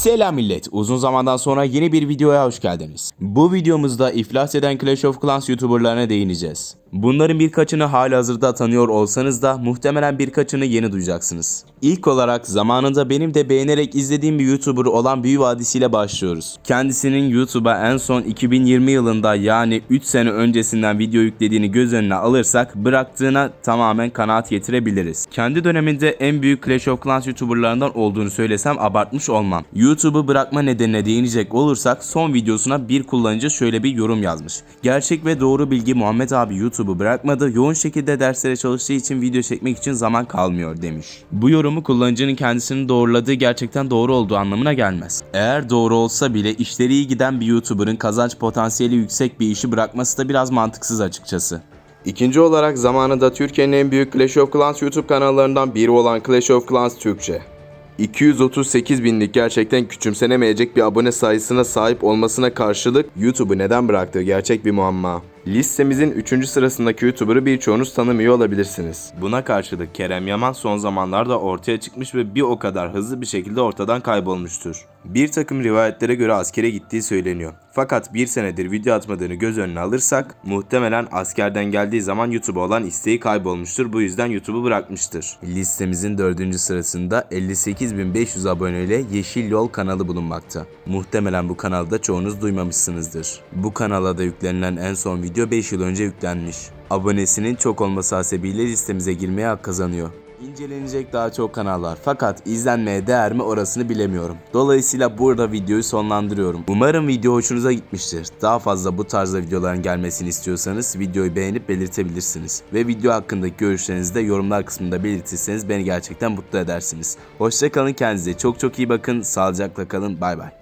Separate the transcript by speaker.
Speaker 1: Selam millet. Uzun zamandan sonra yeni bir videoya hoş geldiniz. Bu videomuzda iflas eden Clash of Clans YouTuberlarına değineceğiz. Bunların birkaçını hala hazırda tanıyor olsanız da muhtemelen birkaçını yeni duyacaksınız. İlk olarak zamanında benim de beğenerek izlediğim bir YouTuber olan Büyü Vadisi ile başlıyoruz. Kendisinin YouTube'a en son 2020 yılında yani 3 sene öncesinden video yüklediğini göz önüne alırsak bıraktığına tamamen kanaat getirebiliriz. Kendi döneminde en büyük Clash of Clans YouTuberlarından olduğunu söylesem abartmış olmam. YouTube'u bırakma nedenine değinecek olursak son videosuna bir kullanıcı şöyle bir yorum yazmış. Gerçek ve doğru bilgi Muhammed abi YouTube'u bırakmadı. Yoğun şekilde derslere çalıştığı için video çekmek için zaman kalmıyor demiş. Bu yorumu kullanıcının kendisini doğruladığı gerçekten doğru olduğu anlamına gelmez. Eğer doğru olsa bile işleri iyi giden bir YouTuber'ın kazanç potansiyeli yüksek bir işi bırakması da biraz mantıksız açıkçası. İkinci olarak zamanında Türkiye'nin en büyük Clash of Clans YouTube kanallarından biri olan Clash of Clans Türkçe. 238 binlik gerçekten küçümsenemeyecek bir abone sayısına sahip olmasına karşılık YouTube'u neden bıraktığı gerçek bir muamma. Listemizin 3. sırasındaki YouTuber'ı birçoğunuz tanımıyor olabilirsiniz. Buna karşılık Kerem Yaman son zamanlarda ortaya çıkmış ve bir o kadar hızlı bir şekilde ortadan kaybolmuştur. Bir takım rivayetlere göre askere gittiği söyleniyor. Fakat bir senedir video atmadığını göz önüne alırsak muhtemelen askerden geldiği zaman YouTube'a olan isteği kaybolmuştur. Bu yüzden YouTube'u bırakmıştır. Listemizin 4. sırasında 58.500 aboneyle Yeşil Yol kanalı bulunmakta. Muhtemelen bu kanalda çoğunuz duymamışsınızdır. Bu kanala da yüklenilen en son video 5 yıl önce yüklenmiş. Abonesinin çok olması hasebiyle listemize girmeye hak kazanıyor. İncelenecek daha çok kanallar fakat izlenmeye değer mi orasını bilemiyorum. Dolayısıyla burada videoyu sonlandırıyorum. Umarım video hoşunuza gitmiştir. Daha fazla bu tarzda videoların gelmesini istiyorsanız videoyu beğenip belirtebilirsiniz. Ve video hakkındaki görüşlerinizi de yorumlar kısmında belirtirseniz beni gerçekten mutlu edersiniz. Hoşçakalın kendinize çok çok iyi bakın. Sağlıcakla kalın. Bay bay.